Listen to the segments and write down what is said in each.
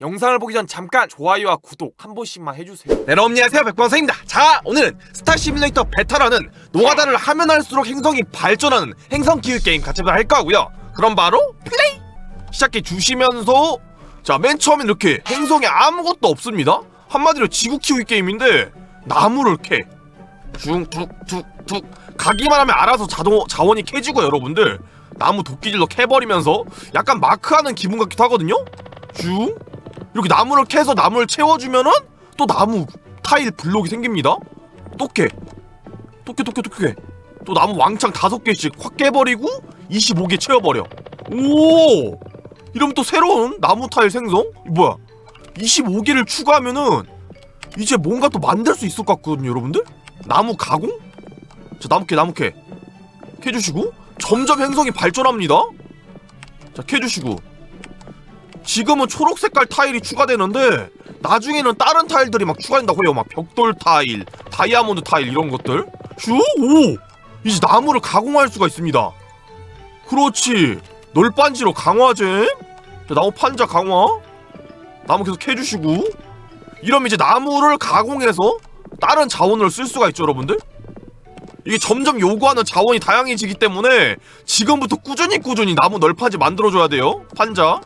영상을 보기 전 잠깐 좋아요와 구독 한 번씩만 해주세요. 네, 여러분 안녕하세요. 백광사입니다. 자 오늘은 스타 시뮬레이터 베타라는 노가다를 하면 할수록 행성이 발전하는 행성 기획 게임 같이 할 거고요. 그럼 바로 플레이 시작해 주시면서 자 맨 처음엔 이렇게 행성에 아무것도 없습니다. 한마디로 지구 키우기 게임인데 나무를 캐 쭉쭉쭉쭉 가기만 하면 알아서 자동 자원이 캐지고 여러분들. 나무 도끼질로 캐버리면서 약간 마크하는 기분 같기도 하거든요. 쭉 이렇게 나무를 캐서 나무를 채워주면은 또 나무 타일 블록이 생깁니다. 또 깨. 또 깨, 또 깨, 또 깨. 또 나무 왕창 다섯 개씩 확 깨버리고 25개 채워버려. 오! 이러면 또 새로운 나무 타일 생성? 이 뭐야? 25개를 추가하면은 이제 뭔가 또 만들 수 있을 것 같거든요, 여러분들? 나무 가공? 자, 나무 캐, 나무 캐. 캐주시고 점점 행성이 발전합니다. 자, 캐주시고 지금은 초록 색깔 타일이 추가되는데 나중에는 다른 타일들이 막 추가된다고 해요. 막 벽돌 타일, 다이아몬드 타일 이런 것들. 슈? 오! 이제 나무를 가공할 수가 있습니다. 그렇지. 널빤지로 강화잼. 자, 나무 판자 강화. 나무 계속 캐주시고. 이러면 이제 나무를 가공해서 다른 자원을 쓸 수가 있죠, 여러분들. 이게 점점 요구하는 자원이 다양해지기 때문에 지금부터 꾸준히 꾸준히 나무 널판지 만들어줘야 돼요. 판자.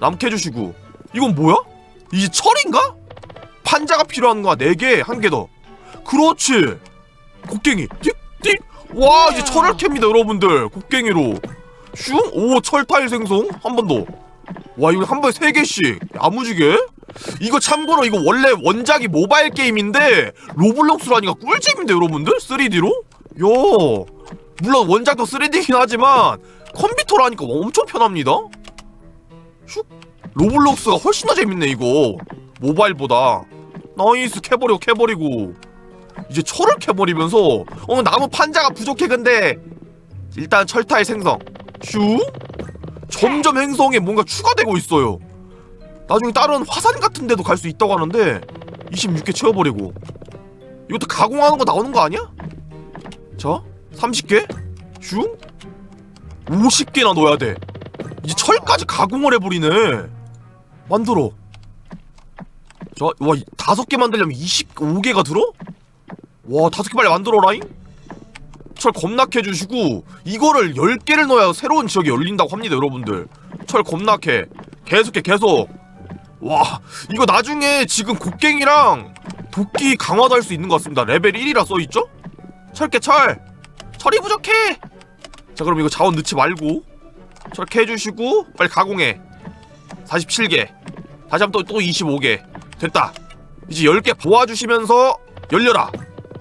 남캐 해주시고. 이건 뭐야? 이게 철인가? 판자가 필요한 거야 4개 한 개 더. 그렇지. 곡괭이. 띡띡 와 이제 철을 캡니다 여러분들. 곡괭이로. 슝오 철타일 생성. 한 번 더 와 이거 한 번에 3개씩. 야무지게. 이거 참고로 이거 원래 원작이 모바일 게임인데 로블록스로 하니까 꿀잼인데 여러분들? 3D로? 야 물론 원작도 3D긴 하지만 컴퓨터로 하니까 엄청 편합니다 슉! 로블록스가 훨씬 더 재밌네 이거. 모바일보다. 나이스 캐버리고 캐버리고. 이제 철을 캐버리면서 어 나무 판자가 부족해 근데. 일단 철타일 생성. 슈! 점점 행성에 뭔가 추가되고 있어요. 나중에 다른 화산 같은 데도 갈 수 있다고 하는데 26개 채워버리고. 이것도 가공하는 거 나오는 거 아니야? 자 30개? 슝 50개나 넣어야 돼 이제 철까지 가공을 해버리네. 만들어. 자와 다섯 개 만들려면 25개가 들어? 와 다섯 개 빨리 만들어라잉? 철 겁나 캐주시고 이거를 10개를 넣어야 새로운 지역이 열린다고 합니다 여러분들. 철 겁나 캐 계속해 계속. 와 이거 나중에 지금 곡괭이랑 도끼 강화도 할 수 있는 것 같습니다. 레벨 1이라 써있죠? 철캐 철. 철이 부족해. 자 그럼 이거 자원 넣지 말고 저렇게 해주시고 빨리 가공해. 47개. 다시 한번 또, 또 25개. 됐다. 이제 10개 모아주시면서 열려라.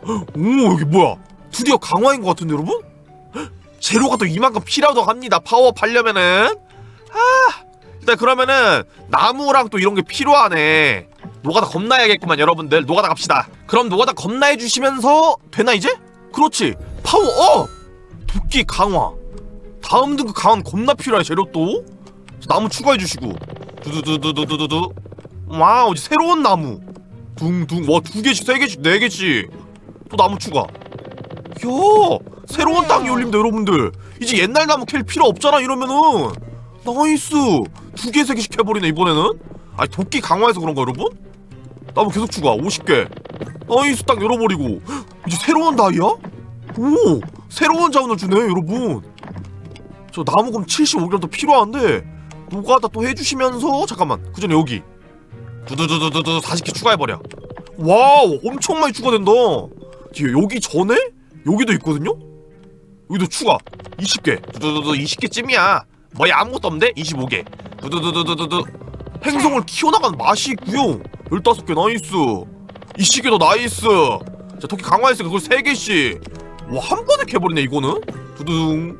헉, 오 여기 뭐야? 드디어 강화인 것 같은데 여러분? 헉, 재료가 또 이만큼 필요하다고 합니다 파워업 하려면은. 아 일단 그러면은 나무랑 또 이런 게 필요하네. 노가다 겁나 해야겠구만 여러분들. 노가다 갑시다. 그럼 노가다 겁나 해 주시면서 되나 이제? 그렇지. 파워업 도끼 강화 다음 등급 강한 겁나 필요해 재료 또. 나무 추가해 주시고. 두두두두두두두 와우 이제 새로운 나무. 둥둥. 와 두 개씩 세 개씩 네 개씩. 또 나무 추가. 야 새로운 땅이 열립니다 여러분들. 이제 옛날 나무 캘 필요 없잖아 이러면은. 나이스. 두 개 세 개씩 해버리네 이번에는. 아니 도끼 강화해서 그런가 여러분? 나무 계속 추가 50개. 나이스 딱 열어버리고. 헉, 이제 새로운 다이야 오 새로운 자원을 주네 여러분 저 나무금 75개가 더 필요한데 노가다 또 해주시면서 잠깐만. 그 전에 여기. 두두두두두두 40개 추가해버려. 와우 엄청 많이 추가된다. 뒤에 여기 전에? 여기도 있거든요? 여기도 추가. 20개. 두두두두 20개쯤이야. 뭐야 아무것도 없는데? 25개. 두두두두두두 행성을 키워나가는 맛이 있고요 15개 나이스. 20개도 나이스. 자 토끼 강화했으니까 그걸 3개씩. 와 한 번에 캐버리네 이거는? 두둥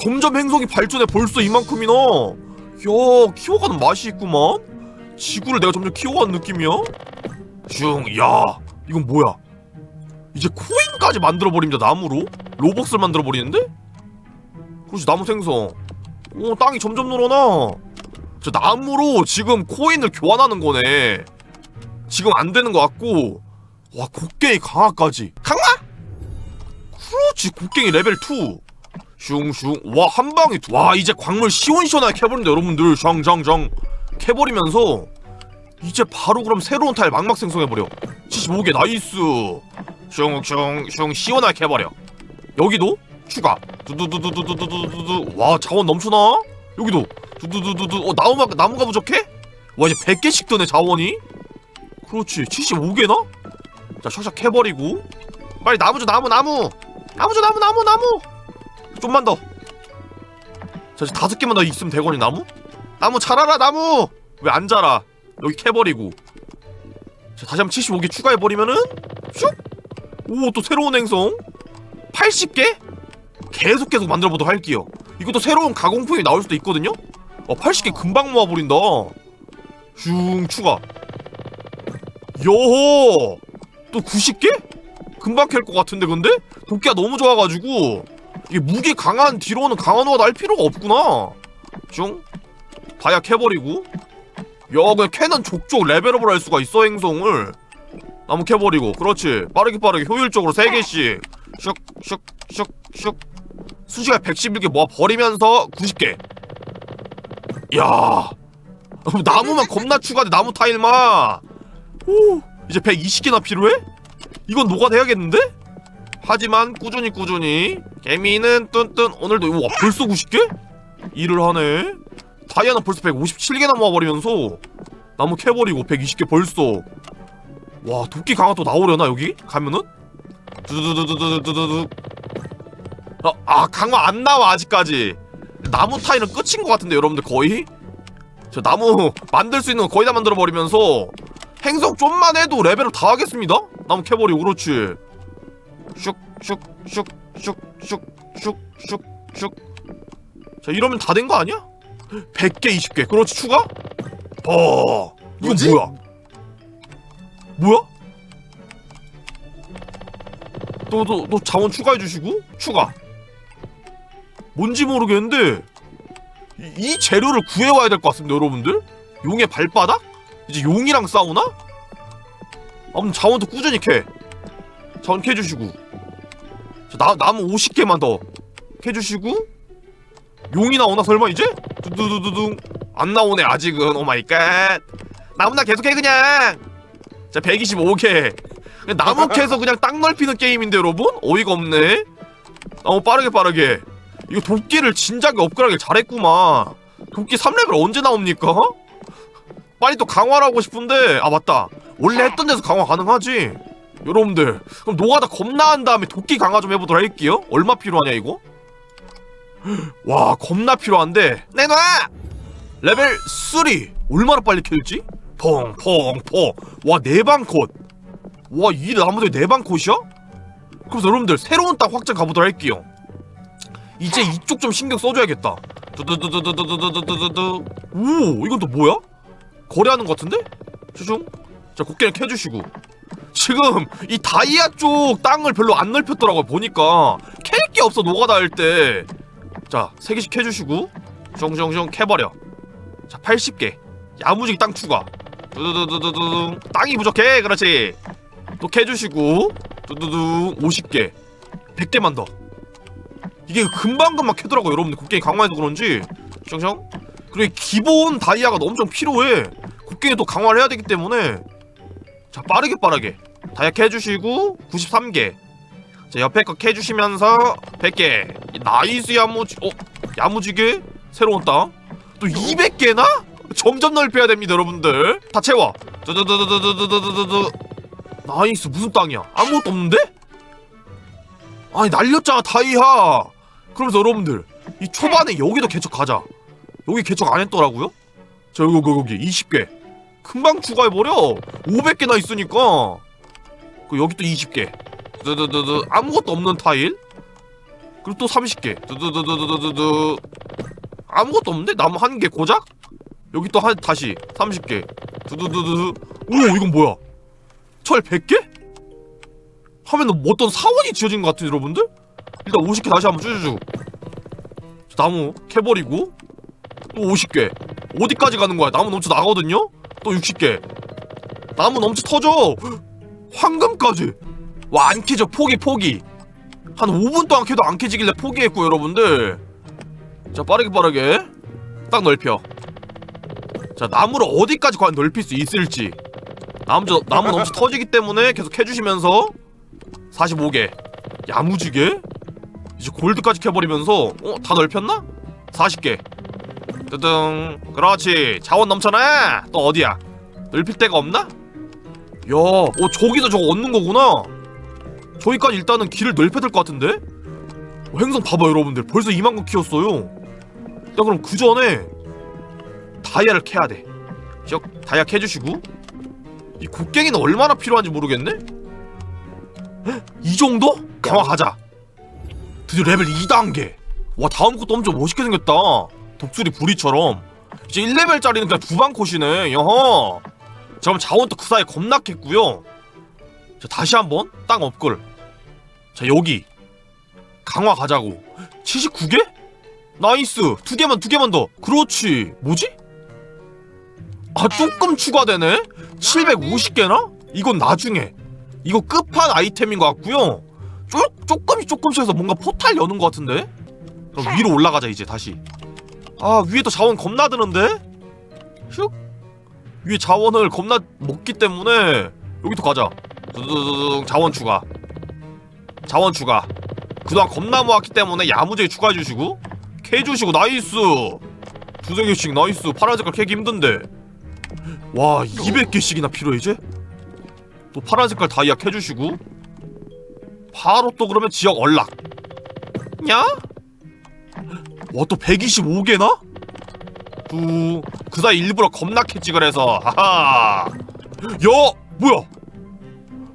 점점 행성이 발전해. 벌써 이만큼이나. 야 키워가는 맛이 있구만. 지구를 내가 점점 키워가는 느낌이야? 슝야 이건 뭐야? 이제 코인까지 만들어버립니다 나무로? 로벅스를 만들어버리는데? 그렇지 나무 생성. 오 땅이 점점 늘어나. 저 나무로 지금 코인을 교환하는 거네. 지금 안 되는 것 같고. 와 곡괭이 강화까지. 강화? 그렇지 곡괭이 레벨 2 슝슝. 와 한방에 와 이제 광물 시원시원하게 캐버린다 여러분들. 샹샹샹 캐버리면서 이제 바로 그럼 새로운 타일 막막 생성해버려. 75개 나이스. 슝슝슝 시원하게 해버려. 여기도 추가. 두두두두두두두두 와 자원 넘쳐나? 여기도. 두두두두두. 어 나무가 나무가 부족해? 와 이제 100개씩 드네 자원이. 그렇지 75개나? 자 샥샥 해버리고. 빨리 나무 줘 나무 나무. 나무 줘 나무 나무 나무 좀만 더. 자, 이제 다섯 개만 더 있으면 되거니 나무? 나무 자라라 나무! 왜 안 자라? 여기 캐버리고. 자 다시 한번 75개 추가해 버리면은 슉 오 또 새로운 행성. 80개? 계속 계속 만들어 보도록 할게요. 이것도 새로운 가공품이 나올 수도 있거든요? 어 80개 금방 모아 버린다. 슝 추가. 요호! 또 90개? 금방 캘 것 같은데 근데? 도끼가 너무 좋아가지고 이게 무게 강한 뒤로는 강한 호가 날 필요가 없구나. 슝 다이아 캐버리고 야 그냥 캐는 족족 레벨업을 할 수가 있어 행성을. 나무 캐버리고 그렇지. 빠르게 빠르게 효율적으로 3개씩. 슉슉슉슉. 수시가 111개 모아 버리면서 90개. 야. 나무만 겁나 추가돼 나무 타일만. 오 이제 120개나 필요해? 이건 녹아내야겠는데? 하지만 꾸준히 꾸준히 개미는 뚠뚠 오늘도 와 벌써 90개? 일을 하네 다이아는 벌써 157개나 모아버리면서 나무 캐버리고 120개 벌써 와 도끼 강화 또 나오려나 여기? 가면은? 두두두두두두두두 아, 아 강화 안 나와 아직까지 나무 타일은 끝인 것 같은데 여러분들 거의? 저 나무 만들 수 있는 거 거의 다 만들어 버리면서 행성 좀만 해도 레벨업 다 하겠습니다 나무 캐버리고 그렇지 슉슉슉슉슉슉슉슉 자 이러면 다 된 거 아니야? 100개 20개 그렇지 추가? 어 이거 뭐지? 뭐야? 뭐야? 또또 또 자원 추가해 주시고 추가 뭔지 모르겠는데 이, 이 재료를 구해와야 될 것 같습니다 여러분들 용의 발바닥? 이제 용이랑 싸우나? 아무튼 자원도 꾸준히 캐 자원 캐주시고. 자, 나, 나무 50개만 더 캐주시고. 용이 나오나 설마 이제? 두두두두둥. 안 나오네 아직은. 오마이갓. 나무나 계속해 그냥. 자 125개. 그냥 나무 캐서 그냥 땅 넓히는 게임인데 여러분? 어이가 없네. 나무 빠르게 빠르게. 이거 도끼를 진작에 업그레이드 잘했구만. 도끼 3레벨 언제 나옵니까? 빨리 또 강화를 하고 싶은데. 아 맞다. 원래 했던 데서 강화 가능하지 여러분들 그럼 노가다 겁나 한 다음에 도끼 강화 좀 해보도록 할게요 얼마 필요하냐 이거? 와 겁나 필요한데 내놔! 레벨 3 얼마나 빨리 킬지? 퐁퐁퐁 와 내방컷 와이 나무들 내방컷이야? 그래서 여러분들 새로운 땅 확장 가보도록 할게요 이제 이쪽 좀 신경 써줘야겠다 두두두두두두두두두두 오 이건 또 뭐야? 거래하는 것 같은데? 쭈중 자 곡괭이 캐주시고 지금 이 다이아 쪽 땅을 별로 안 넓혔더라고요 보니까. 캘 게 없어 노가다 할 때 자 3개씩 캐주시고. 숑숑숑 캐버려. 자 80개. 야무지게 땅 추가. 두두두두두두 땅이 부족해 그렇지. 또 캐주시고. 두두두 50개. 100개만 더. 이게 금방금방 캐더라고요 여러분들. 곡괭이 강화해서 그런지. 숑숑. 그리고 기본 다이아가 엄청 필요해. 곡괭이 또 강화를 해야 되기 때문에. 자 빠르게 빠르게 다이아 캐주시고 93개. 자 옆에 거 캐주시면서 100개. 나이스 야무지 어? 야무지게? 새로운 땅 또 200개나? 점점 넓혀야 됩니다 여러분들. 다 채워. 두두두두두두두두두 나이스 무슨 땅이야? 아무것도 없는데? 아니 날렸잖아 다이아. 그러면서 여러분들 이 초반에 여기도 개척 가자. 여기 개척 안 했더라고요? 자 여기 여기 여기 20개. 금방 추가해버려. 500개나 있으니까 그 여기 또 20개. 두두두두 아무것도 없는 타일. 그리고 또 30개. 두두두두두두두. 아무것도 없는데? 나무 한 개 고작? 여기 또 한 다시 30개. 두두두두 오 이건 뭐야? 철 100개? 하면은 뭐 어떤 사원이 지어진 것 같은 여러분들? 일단 50개 다시 한번 쭈쭈쭈. 나무 캐버리고 또 50개. 어디까지 가는 거야? 나무 넘쳐 나거든요? 또 60개. 나무 넘쳐 터져 황금까지. 와 안 캐져 포기 포기. 한 5분 동안 캐도 안 캐지길래 포기했고 여러분들. 자 빠르게 빠르게. 딱 넓혀. 자 나무를 어디까지 과연 넓힐 수 있을지. 나무 저- 나무 넘치 터지기 때문에 계속 해주시면서 45개. 야무지게. 이제 골드까지 캐버리면서 어? 다 넓혔나? 40개. 뜨등 그렇지. 자원 넘쳐나 또 어디야? 넓힐 데가 없나? 야, 어 저기서 저거 얻는 거구나. 저기까지 일단은 길을 넓혀야 될 것 같은데? 어, 행성 봐봐 여러분들. 벌써 2만 건 키웠어요. 일단 그럼 그 전에 다이아를 캐야 돼. 저, 다이아 캐주시고. 이 곡괭이는 얼마나 필요한지 모르겠네? 헉, 이 정도? 강화 가자. 드디어 레벨 2단계. 와 다음 것도 엄청 멋있게 생겼다. 독수리 부리처럼. 이제 1레벨짜리는 그냥 두방 컷이네. 여허 자 그럼 자원도 그 사이에 겁나 캤고요. 자 다시 한번 땅 업글. 자 여기. 강화 가자고. 79개? 나이스. 두 개만 두 개만 더. 그렇지. 뭐지? 아 조금 추가되네? 750개나? 이건 나중에. 이거 끝판 아이템인 것 같고요. 쪼, 조금씩 조금씩 해서 뭔가 포탈 여는 것 같은데? 그럼 위로 올라가자 이제 다시. 아 위에도 자원 겁나 드는데? 슉 위에 자원을 겁나 먹기 때문에 여기도 가자. 두두두둥 자원 추가. 자원 추가. 그동안 겁나 모았기 때문에 야무지게 추가해주시고. 캐주시고 나이스! 두세 개씩 나이스. 파란 색깔 캐기 힘든데. 와 200개씩이나 필요해 이제? 또 파란 색깔 다이아 캐주시고. 바로 또 그러면 지역 언락. 냐? 와또 125개나? 두... 그 사이 일부러 겁나 캐지 그래서. 하하. 야 뭐야?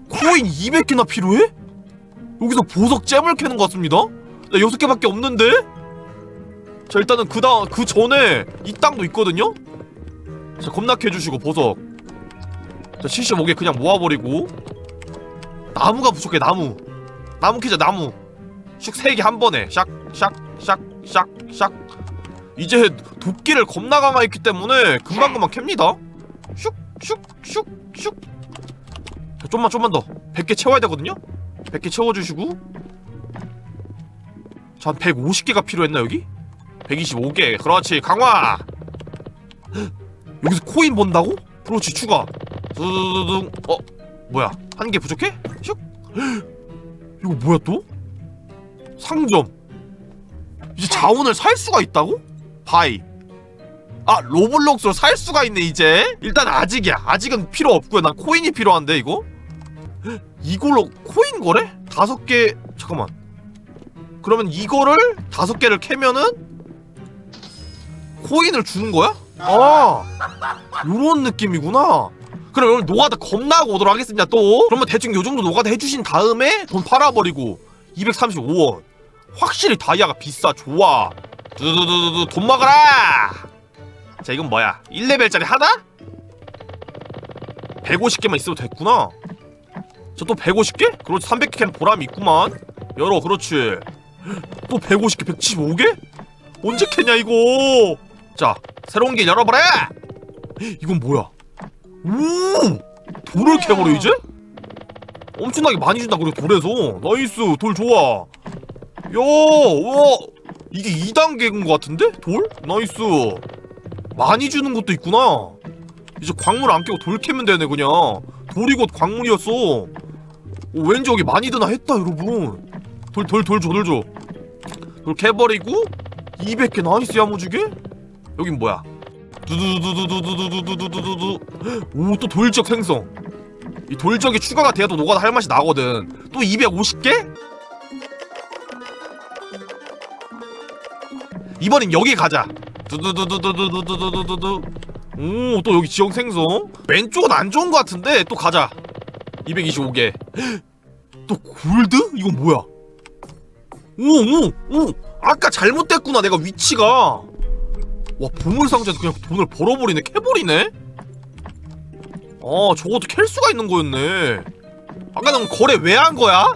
코인 200개나 필요해? 여기서 보석 잼을 캐는 것 같습니다. 나 6개밖에 없는데? 자 일단은 그 다음 그 전에 이 땅도 있거든요? 자 겁나 캐주시고 보석. 자 75개 그냥 모아버리고. 나무가 부족해 나무. 나무 캐자 나무. 슉 3개 한 번에. 샥 샥 샥 샥 샥 이제 도끼를 겁나 강화했기 때문에 금방금방 캡니다. 슉슉슉슉. 자, 좀만 좀만 더. 100개 채워야 되거든요? 100개 채워주시고. 자, 한 150개가 필요했나 여기? 125개. 그렇지 강화! 여기서 코인 번다고? 그렇지 추가. 두두두둥. 어 뭐야? 한 개 부족해? 슉. 이거 뭐야 또? 상점. 이제 자원을 살 수가 있다고? 바이. 아 로블록스로 살 수가 있네 이제? 일단 아직이야. 아직은 필요 없고요. 난 코인이 필요한데 이거? 이걸로 코인 거래? 다섯 개 잠깐만. 그러면 이거를 다섯 개를 캐면은 코인을 주는 거야? 아 요런 느낌이구나. 그럼 오늘 노가다 겁나 하고 오도록 하겠습니다 또. 그러면 대충 요 정도 노가다 해주신 다음에 돈 팔아버리고 235원. 확실히 다이아가 비싸 좋아 두두두두두 돈 먹어라! 자 이건 뭐야? 1레벨짜리 하나? 150개만 있어도 됐구나. 저 또 150개? 그렇지 300개 캐는 보람이 있구만. 열어 그렇지. 또 150개 175개? 언제 캐냐 이거? 자 새로운 길 열어버려 이건 뭐야? 오! 돌을 캐버려 이제? 엄청나게 많이 준다 그래 돌에서. 나이스 돌 좋아. 야 와 이게 2단계인 것 같은데? 돌? 나이스. 많이 주는 것도 있구나. 이제 광물 안 깨고 돌 캐면 되네 그냥. 돌이 곧 광물이었어. 오, 왠지 여기 많이 드나 했다 여러분. 돌 돌 돌 줘 돌 줘. 돌 캐버리고 200개 나이스 야무지게. 여긴 뭐야? 두두두두두두두두두두두 오또 돌적 생성 이 돌적이 추가가 돼야 또 노가다 할 맛이 나거든 또 250개? 이번엔 여기 가자. 두두두두두두두두두두 오또 여기 지역 생성? 왼쪽은 안 좋은 것 같은데 또 가자. 225개. 또 골드? 이건 뭐야? 오 오 오. 아까 잘못됐구나 내가 위치가. 와 보물 상자에서 그냥 돈을 벌어버리네. 캐버리네? 아 저것도 캘 수가 있는 거였네. 아까 넌 거래 왜 한 거야?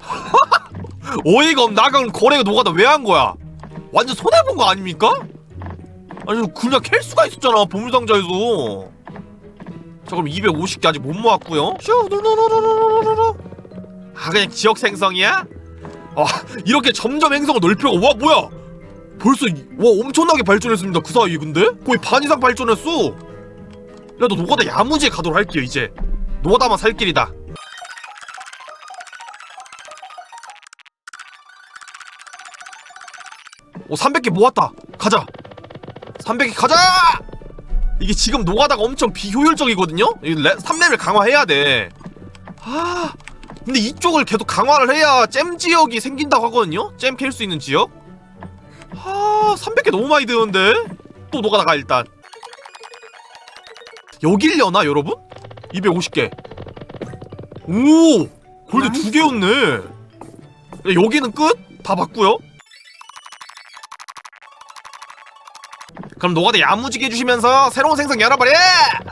어이가 없나 아까 는 거래 노가다 왜 한 거야 완전 손해본 거 아닙니까? 아니 그냥 캘 수가 있었잖아 보물상자에서. 자 그럼 250개 아직 못 모았고요. 아 그냥 지역 생성이야? 아 이렇게 점점 행성을 넓혀가. 와 뭐야? 벌써 이- 와 엄청나게 발전했습니다 그 사이에 근데? 거의 반 이상 발전했어. 야 너 노가다 야무지게 가도록 할게요 이제. 노가다만 살 길이다 오 300개 모았다 가자 300개 가자 이게 지금 노가다가 엄청 비효율적이거든요 3렙을 강화해야 돼 아, 근데 이쪽을 계속 강화를 해야 잼 지역이 생긴다고 하거든요? 잼 캘 수 있는 지역? 아, 300개 너무 많이 드는데? 또 노가다가 일단. 여길려나, 여러분? 250개. 오! 골드 두 개였네. 여기는 끝? 다 봤고요. 그럼 노가다 야무지게 해주시면서 새로운 생성 열어버려!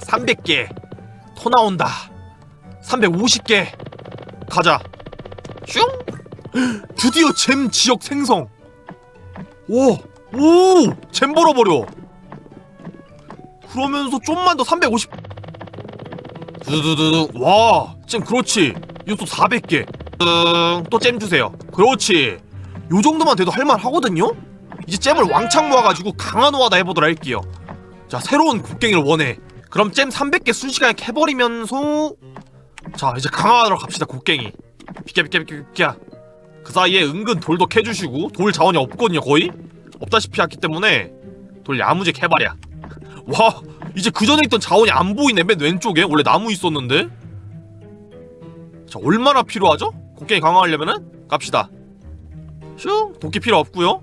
300개. 토 나온다. 350개. 가자. 슝! 드디어 잼 지역 생성. 오 오 잼 벌어버려. 그러면서 좀만 더 350 두두두두. 와 잼 그렇지. 이것도 400개. 또 잼 주세요. 그렇지. 요 정도만 돼도 할만하거든요 이제 잼을 왕창 모아가지고 강한 노하다 해보도록 할게요. 자 새로운 곡괭이를 원해. 그럼 잼 300개 순식간에 캐버리면서 자 이제 강화하러 갑시다 곡괭이. 비켜 비켜 비켜 비켜. 그 사이에 은근 돌도 캐주시고 돌 자원이 없거든요 거의. 없다시피 했기 때문에 돌 야무지 캐발이야. 와 이제 그 전에 있던 자원이 안 보이네 맨 왼쪽에. 원래 나무 있었는데. 자 얼마나 필요하죠? 곡괭이 강화하려면은? 갑시다. 슝 도끼 필요 없고요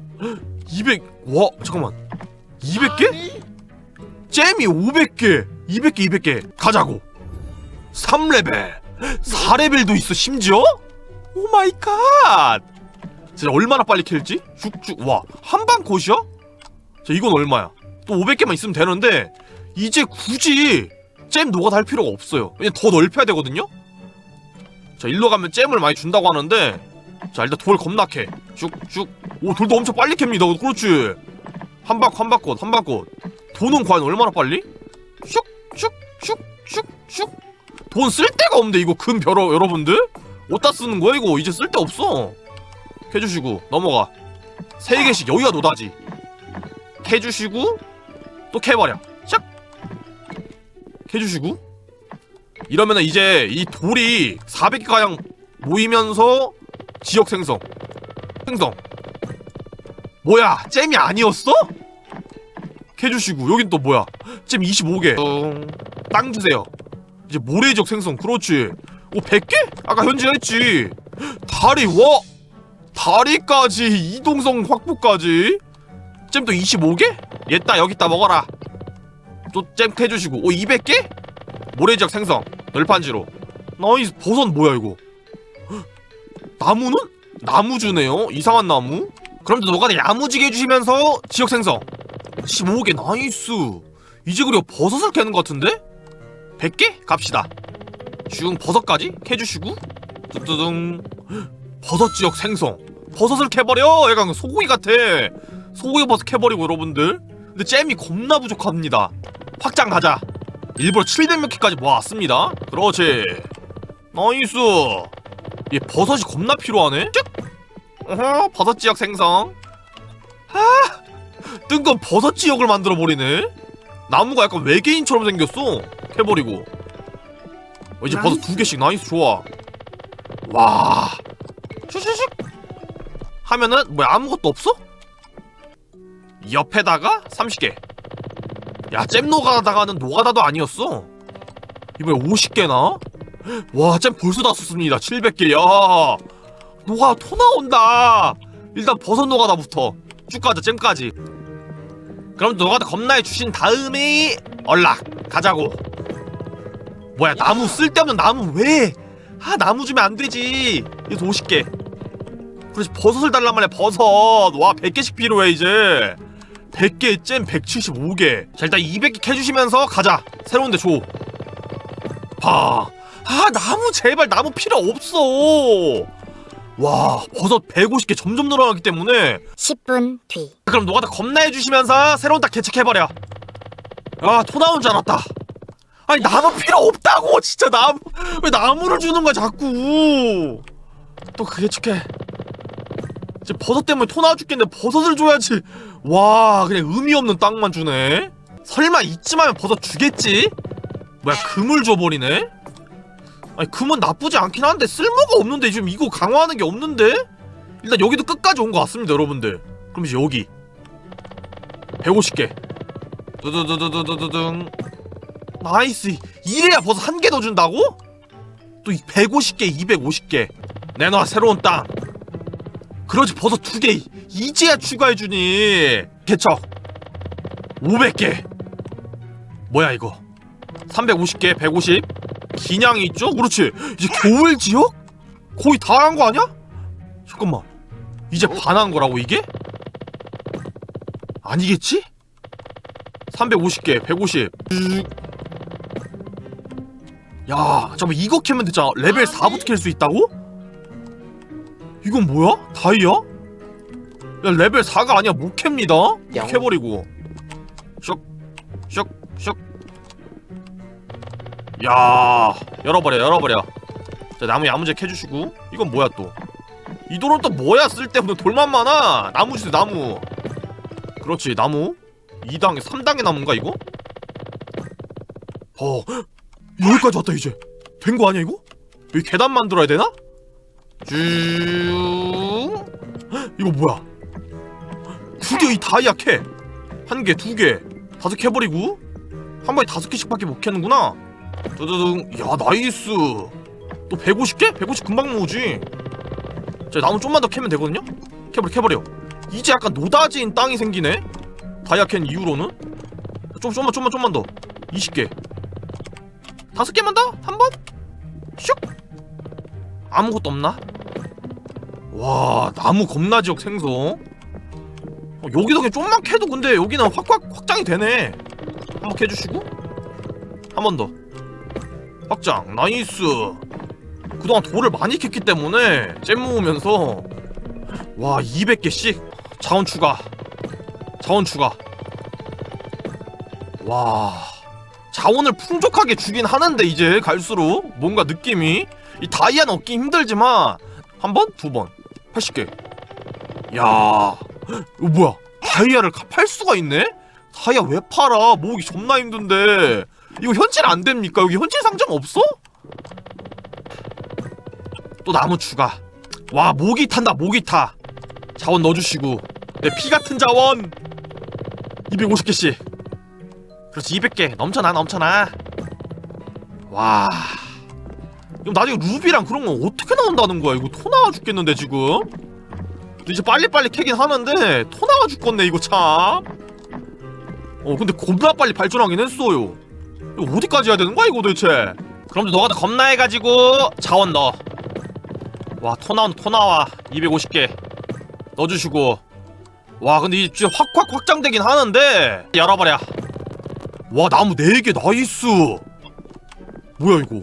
200 와 잠깐만 200개? 잼이 500개 200개 200개 가자고 3레벨 4레벨도 있어 심지어? 오 마이 갓 진짜 얼마나 빨리 캘지? 쭉쭉 와 한방 컷이야? 자 이건 얼마야? 또 500개만 있으면 되는데 이제 굳이 잼 노가다 할 필요가 없어요 왜냐면 더 넓혀야 되거든요? 자 일로 가면 잼을 많이 준다고 하는데 자 일단 돌 겁나 캐 쭉쭉. 오 돌도 엄청 빨리 캡니다. 그렇지. 한방 한방꽃 한방꽃 돈은 과연 얼마나 빨리? 슉슉슉슉슉. 돈쓸 데가 없는데 이거 금 벼러 여러분들? 어디다 쓰는 거야 이거? 이제 쓸데 없어. 해주시고 넘어가. 세 개씩 여기가 노다지. 해주시고 또 캐버려. 샥! 해주시고. 이러면은 이제 이 돌이 400개 가량 모이면서 지역 생성. 생성. 뭐야 잼이 아니었어? 해주시고 여긴 또 뭐야? 잼 25개. 땅 주세요. 이제 모래 지역 생성 그렇지. 오 100개? 아까 현지가 했지. 다리 와 다리까지 이동성 확보까지. 잼 또 25개? 얘따 여기다 먹어라. 또 잼 해주시고. 오 200개? 모래 지역 생성. 널판지로. 나이스 버섯 뭐야 이거? 헉, 나무는? 나무 주네요? 이상한 나무? 그럼 너가 야무지게 해주시면서 지역 생성. 15개 나이스. 이제 그리고 버섯을 캐는 것 같은데? 100개? 갑시다. 슝 버섯까지 캐주시고. 뚜뚜둥. 버섯 지역 생성. 버섯을 캐버려! 약간 소고기 같아. 소고기 버섯 캐버리고 여러분들. 근데 잼이 겁나 부족합니다. 확장 가자. 일부러 700몇 개까지 모아왔습니다. 그렇지. 나이스 얘 버섯이 겁나 필요하네? 쭉! 어허 버섯 지역 생성. 아 뜬금 버섯 지역을 만들어 버리네? 나무가 약간 외계인처럼 생겼어. 캐버리고. 어, 이제 버섯 두 개씩. 나이스 좋아. 와. 슉슉슉 하면은 뭐야 아무것도 없어? 옆에다가 30개. 야 잼 노가다가는 노가다도 아니었어. 이번에 50개나? 와 잼 벌써 다 썼습니다. 700개. 야 노가 토 나온다. 일단 버섯 노가다부터. 쭉 가자 잼까지. 그럼 노가다 겁나 해주신 다음에 연락 가자고. 뭐야 나무 쓸데없는 나무 왜? 아 나무 주면 안 되지. 이거 50개. 그렇지 버섯을 달란 말이야 버섯. 와 100개씩 필요해 이제. 100개 잼 175개. 자 일단 200개 캐주시면서 가자. 새로운 데줘. 봐. 아 나무 제발 나무 필요 없어. 와 버섯 150개 점점 늘어나기 때문에. 10분 뒤. 그럼 노가다 겁나 해주시면서 새로운 딱 개척해버려. 아토 나온 줄 알았다. 아니 나무 필요 없다고 진짜 나무. 왜 나무를 주는 거야 자꾸. 또 그게 축해. 이제 버섯 때문에 토 나와 죽겠는데 버섯을 줘야지. 와 그냥 의미 없는 땅만 주네. 설마 이쯤 하면 버섯 주겠지? 뭐야 금을 줘버리네? 아니 금은 나쁘지 않긴 한데 쓸모가 없는데 지금 이거 강화하는 게 없는데? 일단 여기도 끝까지 온 것 같습니다 여러분들. 그럼 이제 여기. 150개. 두두두두두두둥. 나이스. 이래야 버섯 한개 더 준다고? 또 150개 250개. 내놔 새로운 땅. 그러지 버섯 두 개. 이제야 추가해주니. 개척. 500개. 뭐야 이거? 350개 150 기냥이 있죠? 그렇지 이제 겨울 지역? 거의 다 한 거 아니야? 잠깐만 이제 반한 거라고 이게? 아니겠지? 350개 150 야, 잠깐만 이거 캐면 되잖아. 레벨 4부터 캘 수 있다고? 이건 뭐야? 다이아? 야, 레벨 4가 아니야. 못 캡니다. 양. 캐버리고. 슉, 슉, 슉. 야, 열어버려, 열어버려. 자, 나무 야무제 캐주시고. 이건 뭐야 또? 이 돌은 또 뭐야? 쓸데없는 돌만 많아. 나무 주세요, 나무. 그렇지, 나무. 2단계, 3단계 나무인가 이거? 어, 여기까지 왔다 이제 된 거 아니야 이거? 여기 계단 만들어야 되나? 쭉 헉, 이거 뭐야 드디어 이 다이아 캐한 개, 두 개, 다섯 캐버리고 한 번에 다섯 개씩밖에 못 캐는구나 두두둥 야 나이스 또 150개? 150 금방 모으지 자 나무 좀만 더 캐면 되거든요? 캐버려 캐버려 이제 약간 노다지인 땅이 생기네 다이아 캔 이후로는 좀 좀만 좀만 좀만 더 20개 다섯 개만 더? 한 번? 슉! 아무것도 없나? 와 나무 겁나 지역 생성 어, 여기도 그냥 좀만 캐도 근데 여기는 확확 확장이 되네 한번 캐주시고 한 번 더 확장 나이스 그동안 돌을 많이 캤기 때문에 잼 모으면서 와 200개씩 자원 추가 자원 추가 와 자원을 풍족하게 주긴 하는데 이제 갈수록 뭔가 느낌이 이 다이아는 얻기 힘들지만 한 번, 두 번, 80개. 야, 헉, 이거 뭐야? 다이아를 가- 팔 수가 있네? 다이아 왜 팔아? 모으기 존나 힘든데. 이거 현질 안 됩니까? 여기 현질 상점 없어? 또 나무 추가. 와, 모기 탄다, 모기 타. 자원 넣어주시고. 내피 같은 자원. 250개씩. 그렇지 200개 넘쳐나 넘쳐나 와 이거 나중에 루비랑 그런 건 어떻게 나온다는 거야 이거 토 나와 죽겠는데 지금 이제 빨리빨리 캐긴 하는데 토 나와 죽겠네 이거 참 어 근데 겁나 빨리 발전하긴 했어요 이거 어디까지 해야 되는 거야 이거 도대체? 그럼 너가 더 겁나 해가지고 자원 넣어. 와토 나온 토 나와. 250개 넣어주시고. 와 근데 이제 진짜 확확 확장되긴 하는데. 열어버려. 와 나무 4개 나이스. 뭐야 이거?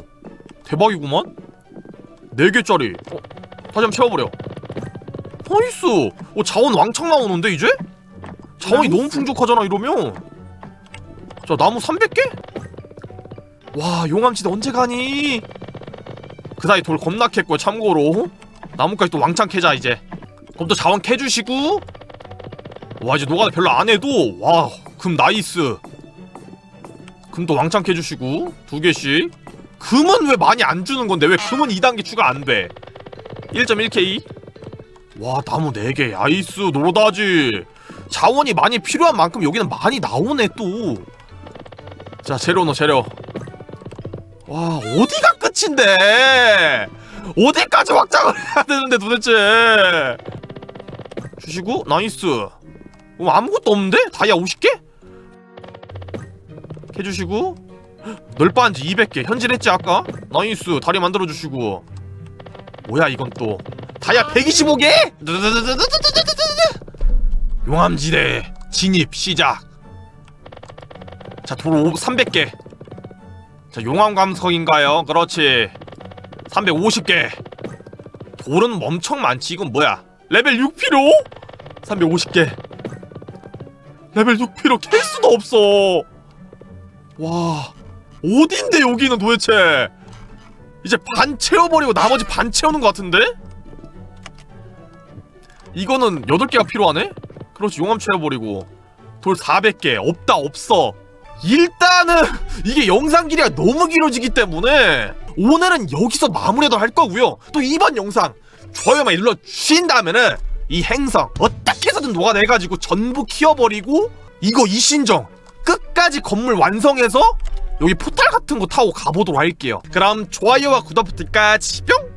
대박이구만? 4개짜리. 어, 다시 한번 채워버려. 나이스. 어 자원 왕창 나오는데 이제? 자원이 너무 풍족하잖아 이러면. 자 나무 300개? 와 용암지대 언제 가니? 그 사이 돌 겁나 캤고 참고로. 나무까지 또 왕창 캐자 이제. 그럼 또 자원 캐주시고. 와 이제 노가다 별로 안 해도. 와 금 나이스. 금도 왕창 캐주시고 두 개씩. 금은 왜 많이 안 주는 건데? 왜 금은 2단계 추가 안 돼? 1.1K 와 나무 4개. 야이스 노다지. 자원이 많이 필요한 만큼 여기는 많이 나오네 또자 재료 넣어 재료 와 어디가 끝인데? 어디까지 확장을 해야 되는데 도대체? 주시고 나이스. 어, 아무것도 없는데? 다이아 50개? 해주시고. 널빤지 200개. 현질했지 아까? 나이스. 다리 만들어주시고. 뭐야 이건 또? 다이아 125개? 용암지대. 진입 시작. 자돌 300개 자 용암감석인가요? 그렇지. 350개. 돌은 엄청 많지 이건 뭐야? 레벨 6피로? 350개. 레벨 6피로 캘 수도 없어. 와 어딘데 여기는 도대체? 이제 반 채워버리고 나머지 반 채우는 것 같은데? 이거는 8개가 필요하네? 그렇지 용암 채워버리고. 돌 400개. 없다 없어 일단은 이게 영상 길이가 너무 길어지기 때문에 오늘은 여기서 마무리도 할 거고요. 또 이번 영상 좋아요만 눌러 주신다면은 이 행성 어떻게 해서든 녹아내가지고 전부 키워버리고 이거 이 신정 끝까지 건물 완성해서 여기 포탈 같은 거 타고 가보도록 할게요. 그럼 좋아요와 구독 버튼까지 뿅